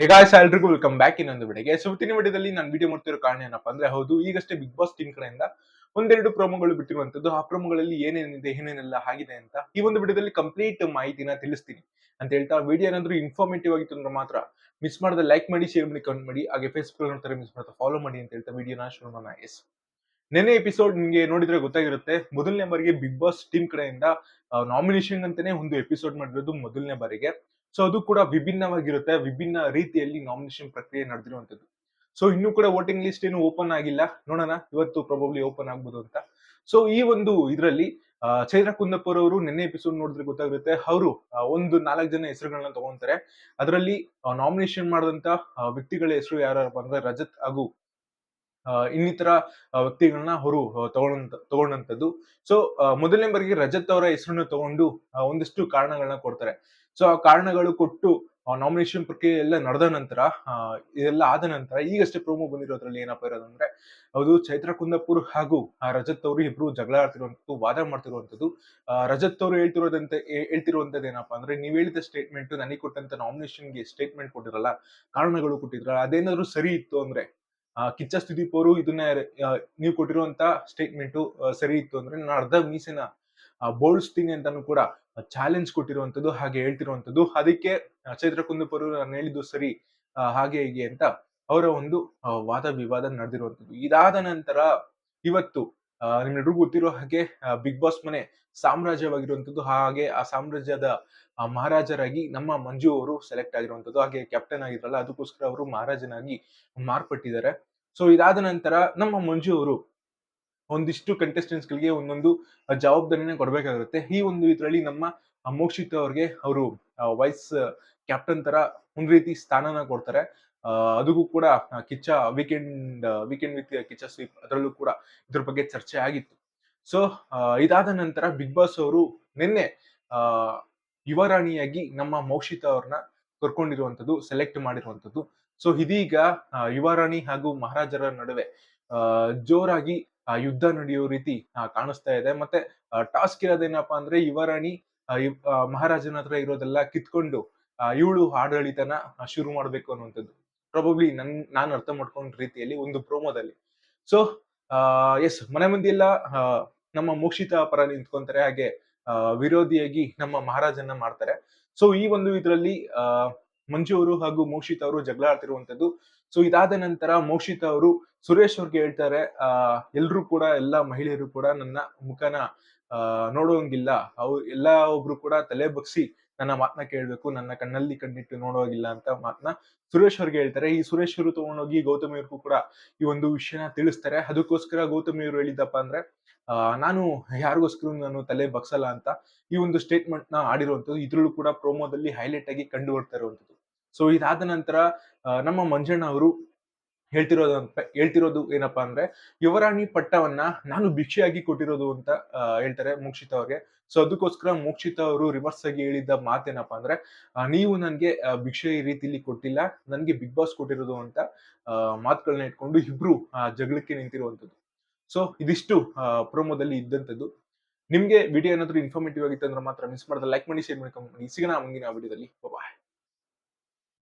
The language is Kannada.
ಹೇಗಾಯ್ಸ ಎಲ್ರಿಗೂ ವೆಲ್ಕಮ್ ಬ್ಯಾಕ್ ಇನ್ನೊಂದು ವಿಡಿಯೋಗೆ ಸೊ ಇವತ್ತಿನ ವಿಡಿಯೋದಲ್ಲಿ ನಾನು ವಿಡಿಯೋ ಮಾಡ್ತಿರೋ ಕಾರಣ ಏನಪ್ಪಾ ಅಂದ್ರೆ, ಹೌದು, ಈಗಷ್ಟೇ ಬಿಗ್ ಬಾಸ್ ಟೀಮ್ ಕಡೆಯಿಂದ ಒಂದೆರಡು ಪ್ರೋಮೋಗಳು ಬಿಟ್ಟಿರುವಂತದ್ದು. ಆ ಪ್ರೋಮೋಗಳಲ್ಲಿ ಏನೇನಿದೆ, ಏನೇನೆಲ್ಲ ಆಗಿದೆ ಅಂತ ಈ ಒಂದು ವಿಡಿಯೋದಲ್ಲಿ ಕಂಪ್ಲೀಟ್ ಮಾಹಿತಿನ ತಿಳಿಸ್ತೀನಿ. ಅಂತ ಹೇಳ್ತಾ ವಿಡಿಯೋ ಏನಾದ್ರೂ ಇನ್ಫಾರ್ಮೇಟಿವ್ ಆಗಿತ್ತು ಅಂದ್ರೆ ಮಾತ್ರ ಮಿಸ್ ಮಾಡದೆ ಲೈಕ್ ಮಾಡಿ ಶೇರ್ ಮಾಡಿ ಕಮೆಂಟ್ ಮಾಡಿ, ಹಾಗೆ ಫೇಸ್ಬುಕ್ ನೋಡ್ತಾರೆ ಮಿಸ್ ಮಾಡ್ತಾ ಫಾಲೋ ಮಾಡಿ ಅಂತ ಹೇಳ್ತಾ ವಿಡಿಯೋನ ಶುರು ಮಾಡೋಣ ಎಸ್ ನೆನ್ನೆ ಎಪಿಸೋಡ್ ನಿಮಗೆ ನೋಡಿದ್ರೆ ಗೊತ್ತಾಗಿರುತ್ತೆ, ಮೊದಲನೇ ಬಾರಿಗೆ ಬಿಗ್ ಬಾಸ್ ಟೀಮ್ ಕಡೆಯಿಂದ ನಾಮಿನೇಷನ್ ಅಂತಾನೆ ಒಂದು ಎಪಿಸೋಡ್ ಮಾಡಿರೋದು ಮೊದಲನೇ ಬಾರಿಗೆ. ಸೊ ಅದು ಕೂಡ ವಿಭಿನ್ನವಾಗಿರುತ್ತೆ. ವಿಭಿನ್ನ ರೀತಿಯಲ್ಲಿ ನಾಮಿನೇಷನ್ ಪ್ರಕ್ರಿಯೆ ನಡೆದಿರುವಂತದ್ದು ಸೊ ಇನ್ನೂ ಕೂಡ ವೋಟಿಂಗ್ ಲಿಸ್ಟ್ ಏನು ಓಪನ್ ಆಗಿಲ್ಲ. ನೋಡೋಣ. ಇವತ್ತು ಪ್ರಾಬಬ್ಲಿ ಓಪನ್ ಆಗ್ಬೋದು ಅಂತ. ಸೊ ಈ ಒಂದು ಇದರಲ್ಲಿ ಚೈತ್ರ ಕುಂದಪ್ಪರ್ ಅವರು ನಿನ್ನೆ ಎಪಿಸೋಡ್ ನೋಡಿದ್ರೆ ಗೊತ್ತಾಗುತ್ತೆ ಅವರು ಒಂದು ನಾಲ್ಕು ಜನ ಹೆಸರುಗಳನ್ನ ತಗೊಂತಾರೆ. ಅದರಲ್ಲಿ ನಾಮಿನೇಷನ್ ಮಾಡಿದಂತ ವ್ಯಕ್ತಿಗಳ ಹೆಸರು ಯಾರು ಅಂದ್ರೆ ರಜತ್ ಹಾಗೂ ಇನ್ನಿತರ ವ್ಯಕ್ತಿಗಳನ್ನ ಅವರು ತಗೊಂಡಂತ ತಗೊಂಡಂತದ್ದು ಸೊ ಮೊದಲನೇ ಬಾರಿಗೆ ರಜತ್ ಅವರ ಹೆಸರನ್ನು ತಗೊಂಡು ಒಂದಿಷ್ಟು ಕಾರಣಗಳನ್ನ ಕೊಡ್ತಾರೆ. ಸೊ ಆ ಕಾರಣಗಳು ಕೊಟ್ಟು ನಾಮಿನೇಷನ್ ಪ್ರಕ್ರಿಯೆ ಎಲ್ಲ ನಡೆದ ನಂತರ ಇದೆಲ್ಲ ಆದ ನಂತರ, ಈಗಷ್ಟೇ ಪ್ರೋಮೋ ಬಂದಿರೋದ್ರಲ್ಲಿ ಏನಪ್ಪಾ ಇರೋದಂದ್ರೆ ಅದು ಚೈತ್ರ ಕುಂದಪುರ್ ಹಾಗೂ ರಜತ್ ಅವರು ಇಬ್ರು ಜಗಳ ಆಡ್ತಿರುವಂತದ್ದು ವಾದ ಮಾಡ್ತಿರುವಂತದ್ದು ರಜತ್ ಅವರು ಹೇಳ್ತಿರೋದಂತೆ ಹೇಳ್ತಿರುವಂತದ್ದು ಏನಪ್ಪಾ ಅಂದ್ರೆ, ನೀವ್ ಹೇಳಿದ ಸ್ಟೇಟ್ಮೆಂಟ್ ನನಗೆ ಕೊಟ್ಟಂತ ನಾಮಿನೇಷನ್ಗೆ ಸ್ಟೇಟ್ಮೆಂಟ್ ಕೊಟ್ಟಿರಲ್ಲ, ಕಾರಣಗಳು ಕೊಟ್ಟಿದ್ರಲ್ಲ, ಅದೇನಾದ್ರು ಸರಿ ಇತ್ತು ಅಂದ್ರೆ ಕಿಚ್ಚ ಸುದೀಪ್ ಅವರು ಇದನ್ನ ನೀವು ಕೊಟ್ಟಿರುವಂತ ಸ್ಟೇಟ್ಮೆಂಟ್ ಸರಿ ಇತ್ತು ಅಂದ್ರೆ ನಾನು ಅರ್ಧ ಮೀಸಿನ ಬೋಳಿಸ್ತೀನಿ ಅಂತಾನು ಕೂಡ ಚಾಲೆಂಜ್ ಕೊಟ್ಟಿರುವಂತದ್ದು, ಹಾಗೆ ಹೇಳ್ತಿರುವಂತದ್ದು. ಅದಕ್ಕೆ ಚೈತ್ರ ಕುಂದಪುರು ನಾನು ಹೇಳಿದ್ದು ಸರಿ ಹಾಗೆ ಹೀಗೆ ಅಂತ ಅವರ ಒಂದು ವಾದ ವಿವಾದ ನಡೆದಿರುವಂತದ್ದು. ಇದಾದ ನಂತರ ಇವತ್ತು ನಿಮ್ಮೆಲ್ರಿಗೂ ಗೊತ್ತಿರೋ ಹಾಗೆ ಬಿಗ್ ಬಾಸ್ ಮನೆ ಸಾಮ್ರಾಜ್ಯವಾಗಿರುವಂಥದ್ದು, ಹಾಗೆ ಆ ಸಾಮ್ರಾಜ್ಯದ ಮಹಾರಾಜರಾಗಿ ನಮ್ಮ ಮಂಜು ಅವರು ಸೆಲೆಕ್ಟ್ ಆಗಿರುವಂಥದ್ದು, ಹಾಗೆ ಕ್ಯಾಪ್ಟನ್ ಆಗಿದ್ರಲ್ಲ, ಅದಕ್ಕೋಸ್ಕರ ಅವರು ಮಹಾರಾಜನಾಗಿ ಮಾರ್ಪಟ್ಟಿದ್ದಾರೆ. ಸೊ ಇದಾದ ನಂತರ ನಮ್ಮ ಮಂಜು ಅವರು ಒಂದಿಷ್ಟು ಕಂಟೆಸ್ಟೆಂಟ್ಸ್ ಗಳಿಗೆ ಒಂದೊಂದು ಜವಾಬ್ದಾರಿನ ಕೊಡಬೇಕಾಗುತ್ತೆ. ಈ ಒಂದು ಇದರಲ್ಲಿ ನಮ್ಮ ಮೋಕ್ಷಿತ ಅವ್ರಿಗೆ ಅವರು ವೈಸ್ ಕ್ಯಾಪ್ಟನ್ ತರ ಒಂದ್ ರೀತಿ ಸ್ಥಾನನ ಕೊಡ್ತಾರೆ. ಅದಕ್ಕೂ ಕೂಡ Kichcha weekend weekend with Kichcha sweep ಅದರಲ್ಲೂ ಕೂಡ ಇದ್ರ ಬಗ್ಗೆ ಚರ್ಚೆ ಆಗಿತ್ತು. ಸೊ ಇದಾದ ನಂತರ ಬಿಗ್ ಬಾಸ್ ಅವರು ನಿನ್ನೆ ಯುವರಾಣಿಯಾಗಿ ನಮ್ಮ ಮೌಷಿತ ಅವ್ರನ್ನ ಕರ್ಕೊಂಡಿರುವಂಥದ್ದು ಸೆಲೆಕ್ಟ್ ಮಾಡಿರುವಂಥದ್ದು. ಸೊ ಇದೀಗ ಯುವರಾಣಿ ಹಾಗೂ ಮಹಾರಾಜರ ನಡುವೆ ಜೋರಾಗಿ ಯುದ್ಧ ನಡೆಯೋ ರೀತಿ ಕಾಣಿಸ್ತಾ ಇದೆ. ಮತ್ತೆ ಟಾಸ್ಕ್ ಇರೋದೇನಪ್ಪಾ ಅಂದ್ರೆ ಯುವರಾಣಿ ಮಹಾರಾಜನ ಹತ್ರ ಇರೋದೆಲ್ಲ ಕಿತ್ಕೊಂಡು ಇವಳು ಆಡಳಿತನ ಶುರು ಮಾಡ್ಬೇಕು ಅನ್ನುವಂಥದ್ದು. ಪ್ರಾಬಬ್ಲಿ ನನ್, ನಾನು ಅರ್ಥ ಮಾಡ್ಕೊಂಡ ರೀತಿಯಲ್ಲಿ ಒಂದು ಪ್ರೋಮೋದಲ್ಲಿ ಸೊ ಎಸ್ ಮನೆ ಮಂದಿ ಎಲ್ಲ ನಮ್ಮ ಮೋಕ್ಷಿತ ಪರ ನಿಂತ್ಕೊಂತಾರೆ. ಹಾಗೆ ವಿರೋಧಿಯಾಗಿ ನಮ್ಮ ಮಹಾರಾಜನ್ನ ಮಾಡ್ತಾರೆ. ಸೊ ಈ ಒಂದು ಇದರಲ್ಲಿ ಮಂಜು ಅವರು ಹಾಗೂ ಮೋಕ್ಷಿತ ಅವರು ಜಗಳ ಆಡ್ತಿರುವಂತದ್ದು ಸೊ ಇದಾದ ನಂತರ ಮೋಕ್ಷಿತ ಅವರು ಸುರೇಶ್ ಅವ್ರಿಗೆ ಹೇಳ್ತಾರೆ, ಆ, ಎಲ್ರು ಕೂಡ, ಎಲ್ಲಾ ಮಹಿಳೆಯರು ಕೂಡ ನನ್ನ ಮುಖನ ನೋಡುವಂಗಿಲ್ಲ. ಅವು ಎಲ್ಲ ಒಬ್ರು ಕೂಡ ತಲೆ ಬಗ್ಸಿ ನನ್ನ ಮಾತನ್ನ ಕೇಳ್ಬೇಕು, ನನ್ನ ಕಣ್ಣಲ್ಲಿ ಕಣ್ಣಿಟ್ಟು ನೋಡುವಾಗಿಲ್ಲ ಅಂತ ಮಾತನ್ನ ಸುರೇಶ್ ಅವ್ರಿಗೆ ಹೇಳ್ತಾರೆ. ಈ ಸುರೇಶ್ ಅವರು ತಗೊಂಡೋಗಿ ಗೌತಮಿ ಅವ್ರಿಗೂ ಕೂಡ ಈ ಒಂದು ವಿಷಯನ ತಿಳಿಸ್ತಾರೆ. ಅದಕ್ಕೋಸ್ಕರ ಗೌತಮಿ ಅವರು ಹೇಳಿದ್ದಪ್ಪ ಅಂದ್ರೆ ನಾನು ಯಾರಿಗೋಸ್ಕರ ನಾನು ತಲೆ ಬಗ್ಸಲ್ಲ ಅಂತ ಈ ಒಂದು ಸ್ಟೇಟ್ಮೆಂಟ್ನ ಆಡಿರುವಂತದ್ದು ಇದ್ರಲ್ಲೂ ಕೂಡ ಪ್ರೋಮೋದಲ್ಲಿ ಹೈಲೈಟ್ ಆಗಿ ಕಂಡು ಬರ್ತಾ ಇರುವಂತದ್ದು ಸೊ ಇದಾದ ನಂತರ ನಮ್ಮ ಮಂಜಣ್ಣ ಅವರು ಹೇಳ್ತಿರೋದು ಹೇಳ್ತಿರೋದು ಏನಪ್ಪಾ ಅಂದ್ರೆ, ಯುವರಾಣಿ ಪಟ್ಟವನ್ನ ನಾನು ಭಿಕ್ಷೆಯಾಗಿ ಕೊಟ್ಟಿರೋದು ಅಂತ ಹೇಳ್ತಾರೆ ಮೋಕ್ಷಿತ ಅವ್ರಿಗೆ. ಸೊ ಅದಕ್ಕೋಸ್ಕರ ಮೋಕ್ಷಿತ ಅವರು ರಿವರ್ಸ್ ಆಗಿ ಹೇಳಿದ್ದ ಮಾತೇನಪ್ಪಾ ಅಂದ್ರೆ ನೀವು ನನ್ಗೆ ಭಿಕ್ಷೆ ಈ ರೀತಿಲಿ ಕೊಟ್ಟಿಲ್ಲ, ನನ್ಗೆ ಬಿಗ್ ಬಾಸ್ ಕೊಟ್ಟಿರೋದು ಅಂತ ಮಾತುಗಳನ್ನ ಇಟ್ಕೊಂಡು ಇಬ್ರು ಜಗಳಕ್ಕೆ ನಿಂತಿರುವಂತದ್ದು ಸೊ ಇದಿಷ್ಟು ಪ್ರೋಮೋದಲ್ಲಿ ಇದ್ದಂಥದ್ದು. ನಿಮ್ಗೆ ವಿಡಿಯೋ ಏನಾದ್ರು ಇನ್ಫಾರ್ಮೇಟಿವ್ ಆಗಿತ್ತು ಅಂದ್ರೆ ಮಾತ್ರ ಮಿಸ್ ಮಾಡಿದ್ರೆ ಲೈಕ್ ಮಾಡಿ ಶೇರ್ ಮಾಡಿ ಸಿಗೋಣ ಮುಂದಿನ ವಿಡಿಯೋದಲ್ಲಿ ಬಾಯ್